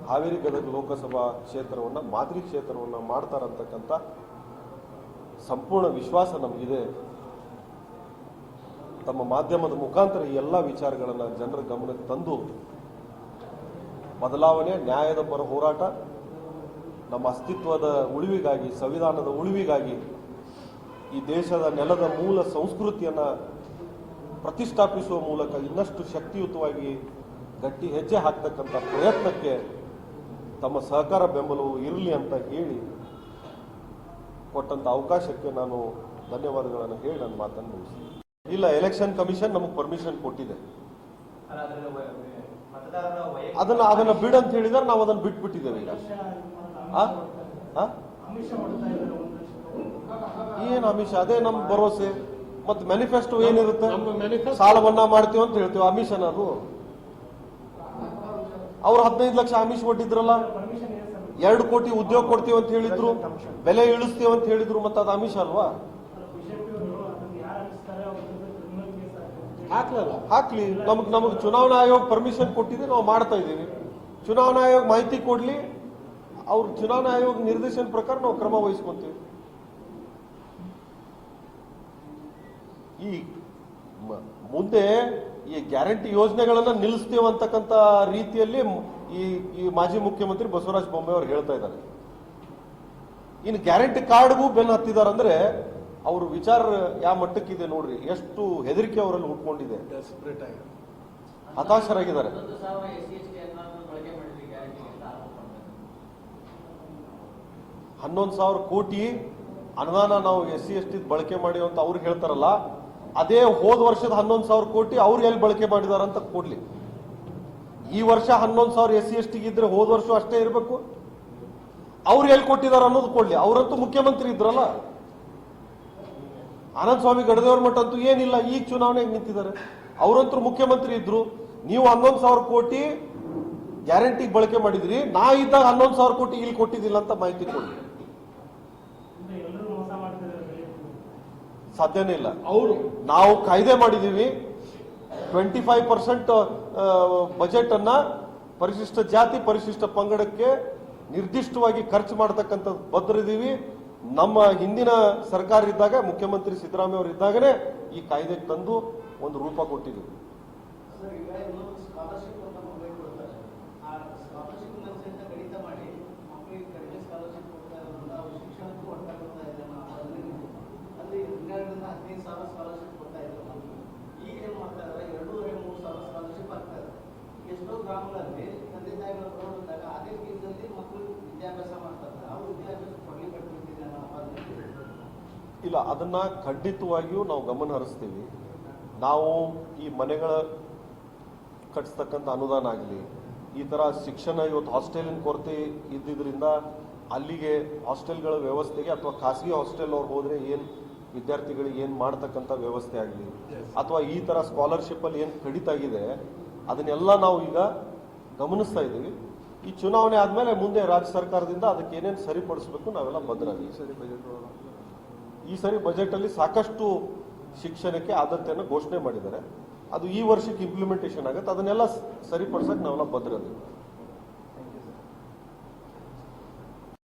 ಹಾವೇರಿ ಗದಗ ಲೋಕಸಭಾ ಕ್ಷೇತ್ರವನ್ನು, ಮಾದರಿ ಕ್ಷೇತ್ರವನ್ನು ಮಾಡ್ತಾರಂತಕ್ಕಂಥ ಸಂಪೂರ್ಣ ವಿಶ್ವಾಸ ನಮಗಿದೆ. ತಮ್ಮ ಮಾಧ್ಯಮದ ಮುಖಾಂತರ ಈ ಎಲ್ಲ ವಿಚಾರಗಳನ್ನು ಜನರ ಗಮನಕ್ಕೆ ತಂದು ಬದಲಾವಣೆ, ನ್ಯಾಯದ ಪರ ಹೋರಾಟ ನಮ್ಮ ಅಸ್ತಿತ್ವದ ಉಳಿವಿಗಾಗಿ ಸಂವಿಧಾನದ ಉಳಿವಿಗಾಗಿ ಈ ದೇಶದ ನೆಲದ ಮೂಲ ಸಂಸ್ಕೃತಿಯನ್ನು ಪ್ರತಿಷ್ಠಾಪಿಸುವ ಮೂಲಕ ಇನ್ನಷ್ಟು ಶಕ್ತಿಯುತವಾಗಿ ಗಟ್ಟಿ ಹೆಜ್ಜೆ ಹಾಕ್ತಕ್ಕಂಥ ಪ್ರಯತ್ನಕ್ಕೆ ತಮ್ಮ ಸಹಕಾರ ಬೆಂಬಲವು ಇರಲಿ ಅಂತ ಹೇಳಿ ಕೊಟ್ಟಂಥ ಅವಕಾಶಕ್ಕೆ ನಾನು ಧನ್ಯವಾದಗಳನ್ನು ಹೇಳಿ ನನ್ನ ಮಾತನ್ನು ಮುಗಿಸ್ತೀನಿ. ಇಲ್ಲ ಎಲೆಕ್ಷನ್ ಕಮಿಷನ್ ನಮಗೆ ಪರ್ಮಿಷನ್ ಕೊಟ್ಟಿದೆ. ಅದನ್ನು ಅದನ್ನ ಅದನ್ನ ಬಿಡ್ ಅಂತ ಹೇಳಿದ್ರೆ ನಾವು ಅದನ್ನ ಬಿಟ್ಬಿಟ್ಟಿದ್ದೇವೆ ಈಗ. ಅಮಿಷ ಏನ್ ಅಮಿಷ? ಅದೇ ನಮ್ ಭರವಸೆ. ಮತ್ತೆ ಮ್ಯಾನಿಫೆಸ್ಟೋ ಏನಿರುತ್ತೆ? ಸಾಲವನ್ನ manifesto- ಸಾಲ ಮನ್ನಾ ಮಾಡ್ತೀವಿ ಅಂತ ಹೇಳ್ತೀವಿ. ಅಮಿಷನ್ ಅದು ಅವ್ರು ಹದಿನೈದು ಲಕ್ಷ ಆಮಿಷ ಕೊಟ್ಟಿದ್ರಲ್ಲ? ಎರಡು ಕೋಟಿ ಉದ್ಯೋಗ ಕೊಡ್ತೀವಿ ಅಂತ ಹೇಳಿದ್ರು. ಬೆಲೆ ಇಳಿಸ್ತೀವಿ ಅಂತ ಹೇಳಿದ್ರು. ಮತ್ತೆ ಅದು ಅಮಿಷ ಅಲ್ವಾ? ಹಾಕ್ಲಿ. ನಮಗ್ ನಮಗ್ ಚುನಾವಣಾ ಆಯೋಗ ಪರ್ಮಿಷನ್ ಕೊಟ್ಟಿದೆ. ನಾವು ಮಾಡ್ತಾ ಇದ್ದೀವಿ. ಚುನಾವಣಾ ಆಯೋಗ ಮಾಹಿತಿ ಕೊಡ್ಲಿ. ಅವ್ರ ಚುನಾವಣಾ ಆಯೋಗ ನಿರ್ದೇಶನ ಪ್ರಕಾರ ನಾವು ಕ್ರಮ ವಹಿಸ್ಕೊತೀವಿ. ಈ ಮುಂದೆ ಈ ಗ್ಯಾರಂಟಿ ಯೋಜನೆಗಳನ್ನ ನಿಲ್ಲಿಸ್ತೇವೆ ಅಂತಕ್ಕಂಥ ರೀತಿಯಲ್ಲಿ ಈ ಈ ಮಾಜಿ ಮುಖ್ಯಮಂತ್ರಿ ಬಸವರಾಜ ಬೊಮ್ಮಾಯಿ ಅವರು ಹೇಳ್ತಾ ಇದ್ದಾರೆ. ಇನ್ನು ಗ್ಯಾರಂಟಿ ಕಾರ್ಡ್ಗೂ ಬೆನ್ನು ಹತ್ತಿದ್ದಾರೆ ಅಂದ್ರೆ ಅವ್ರ ವಿಚಾರ ಯಾವ ಮಟ್ಟಕ್ಕಿದೆ ನೋಡ್ರಿ ಎಷ್ಟು ಹೆದರಿಕೆ ಅವರಲ್ಲಿ ಆಗಿ ಹತಾಶರಾಗಿದ್ದಾರೆ ಹನ್ನೊಂದು ಸಾವಿರ ಎಸ್ ಸಿ ಎಸ್ ಟಿ ಅನುದಾನ ಬಳಕೆ ಮಾಡಿದ್ರಿ ಗ್ಯಾರಂಟಿ ಅಂತ ಆರೋಪ ಮಾಡ್ತಾರೆ ಹನ್ನೊಂದು ಸಾವಿರ ಕೋಟಿ ಅನುದಾನ ನಾವು ಎಸ್ ಸಿ ಎಸ್ ಟಿ ಬಳಕೆ ಮಾಡಿ ಅಂತ ಅವ್ರಿಗೆ ಹೇಳ್ತಾರಲ್ಲ, ಅದೇ ಹೋದ ವರ್ಷದ ಹನ್ನೊಂದು ಸಾವಿರ ಕೋಟಿ ಅವ್ರು ಎಲ್ಲಿ ಬಳಕೆ ಮಾಡಿದಾರಂತ ಕೊಡ್ಲಿ. ಈ ವರ್ಷ ಹನ್ನೊಂದು ಸಾವಿರ ಎಸ್ ಸಿ ಎಸ್ ಟಿಗೆ ಇದ್ರೆ ಹೋದ ವರ್ಷ ಅಷ್ಟೇ ಇರಬೇಕು. ಅವ್ರು ಎಲ್ಲಿ ಕೊಟ್ಟಿದ್ದಾರೆ ಅನ್ನೋದು ಕೊಡ್ಲಿ. ಅವರಂತೂ ಮುಖ್ಯಮಂತ್ರಿ ಇದ್ರಲ್ಲ. ಆನಂದ ಸ್ವಾಮಿ ಗಡದೇವ್ರ ಮಠ ಅಂತೂ ಏನಿಲ್ಲ ಈಗ ಚುನಾವಣೆಗೆ ನಿಂತಿದ್ದಾರೆ. ಅವರಂತೂ ಮುಖ್ಯಮಂತ್ರಿ ಇದ್ರು. ನೀವು ಹನ್ನೊಂದು ಸಾವಿರ ಕೋಟಿ ಗ್ಯಾರಂಟಿಗೆ ಬಳಕೆ ಮಾಡಿದ್ರಿ. ನಾ ಇದ್ದಾಗ ಹನ್ನೊಂದು ಸಾವಿರ ಕೋಟಿ ಇಲ್ಲಿ ಕೊಟ್ಟಿದ್ದಿಲ್ಲ ಅಂತ ಮಾಹಿತಿ ಕೊಡಿ ಅಂದ್ರೆ ಎಲ್ಲರೂ ಮೋಸ ಮಾಡ್ತಿದ್ದಾರೆ ಬೆಲೆ ಸಾಧ್ಯನೇ ಇಲ್ಲ. ಅವರು ನಾವು ಕಾಯ್ದೆ ಮಾಡಿದೀವಿ ಟ್ವೆಂಟಿ ಫೈವ್ ಪರ್ಸೆಂಟ್ ಬಜೆಟ್ ಅನ್ನ ಪರಿಶಿಷ್ಟ ಜಾತಿ ಪರಿಶಿಷ್ಟ ಪಂಗಡಕ್ಕೆ ನಿರ್ದಿಷ್ಟವಾಗಿ ಖರ್ಚು ಮಾಡತಕ್ಕಂಥ ಬದ್ರಿದ್ದೀವಿ ನಮ್ಮ ಹಿಂದಿನ ಸರ್ಕಾರ ಇದ್ದಾಗ ಮುಖ್ಯಮಂತ್ರಿ ಸಿದ್ದರಾಮಯ್ಯ ಅವರು ಇದ್ದಾಗನೇ ಈ ಕಾಯ್ದೆಗೆ ತಂದು ಒಂದು ರೂಪ ಕೊಟ್ಟಿದ್ದೀವಿ ಸರ್ ಈಗ ಇನ್ನೊಂದು ಸ್ಕಾಲರ್ಶಿಪ್ ಅಂತ ಮಕ್ಕಳಿಗೆ ಕೊಡ್ತಾರೆ ಆ ಸ್ಕಾಲರ್ಶಿಪ್ ಸಹಿತ ಕಡಿತ ಮಾಡಿ ಮಕ್ಕಳಿಗೆ ಕಡಿಮೆ ಸ್ಕಾಲರ್ಶಿಪ್ ಕೊಡ್ತಾ ಇರೋದ್ರಿಂದ ಅವ್ರ ಶಿಕ್ಷಣಕ್ಕೂ ಹೊರಟಾಗ್ತಾ ಇದೆ ಅನ್ನೋ ಅಲ್ಲಿ ಅಲ್ಲಿ ಹನ್ನೆರಡರಿಂದ ಹದಿನೈದು ಸಾವಿರ ಸ್ಕಾಲರ್ಶಿಪ್ ಕೊಡ್ತಾ ಇದ್ರು ನಮ್ಗೆ ಈಗ ಏನ್ ಮಾಡ್ತಾ ಇದ್ದಾರೆ ಎರಡೂವರೆ ಮೂರು ಸಾವಿರ ಸ್ಕಾಲರ್ಶಿಪ್ ಆಗ್ತಾ ಇದೆ ಎಷ್ಟೋ ಗ್ರಾಮಗಳಲ್ಲಿ ತಂದೆ ತಾಯಿಗಳು ಬರೋದಾಗ ಅದೇ ಕೇಂದ್ರದಲ್ಲಿ ಮಕ್ಕಳು ವಿದ್ಯಾಭ್ಯಾಸ ಮಾಡ್ತಾರೆ. ಅವರು ವಿದ್ಯಾಭ್ಯಾಸ ಕೊಡಲಿ ಕಟ್ಬಿಟ್ಟಿದೆ ಅನ್ನೋ ಇಲ್ಲ ಅದನ್ನ ಖಂಡಿತವಾಗಿಯೂ ನಾವು ಗಮನ ಹರಿಸ್ತೀವಿ. ನಾವು ಈ ಮನೆಗಳ ಕಟ್ಟಿಸ್ತಕ್ಕಂಥ ಅನುದಾನ ಆಗಲಿ ಈ ಥರ ಶಿಕ್ಷಣ ಇವತ್ತು ಹಾಸ್ಟೆಲಿನ ಕೊರತೆ ಇದ್ದಿದ್ರಿಂದ ಅಲ್ಲಿಗೆ ಹಾಸ್ಟೆಲ್ಗಳ ವ್ಯವಸ್ಥೆಗೆ ಅಥವಾ ಖಾಸಗಿ ಹಾಸ್ಟೆಲ್ ಅವ್ರು ಹೋದರೆ ಏನು ವಿದ್ಯಾರ್ಥಿಗಳಿಗೆ ಏನು ಮಾಡ್ತಕ್ಕಂಥ ವ್ಯವಸ್ಥೆ ಆಗಲಿ ಅಥವಾ ಈ ಥರ ಸ್ಕಾಲರ್ಶಿಪ್ಪಲ್ಲಿ ಏನು ಕಡಿತಾಗಿದೆ ಕಡಿತ ಆಗಿದೆ ಅದನ್ನೆಲ್ಲ ನಾವು ಈಗ ಗಮನಿಸ್ತಾ ಇದ್ದೀವಿ. ಈ ಚುನಾವಣೆ ಆದ್ಮೇಲೆ ಮುಂದೆ ರಾಜ್ಯ ಸರ್ಕಾರದಿಂದ ಅದಕ್ಕೆ ಏನೇನು ಸರಿಪಡಿಸಬೇಕು ನಾವೆಲ್ಲ ಬದ್ಧ ಈ ಸರಿ ಬಜೆಟ್ ಅಲ್ಲಿ ಸಾಕಷ್ಟು ಶಿಕ್ಷಣಕ್ಕೆ ಆದ್ಯತೆಯನ್ನು ಘೋಷಣೆ ಮಾಡಿದ್ದಾರೆ. ಅದು ಈ ವರ್ಷಕ್ಕೆ ಇಂಪ್ಲಿಮೆಂಟೇಷನ್ ಆಗುತ್ತೆ. ಅದನ್ನೆಲ್ಲ ಸರಿಪಡಿಸಕ್ಕೆ ನಾವೆಲ್ಲ ಬದ್ಧರದೀವಿ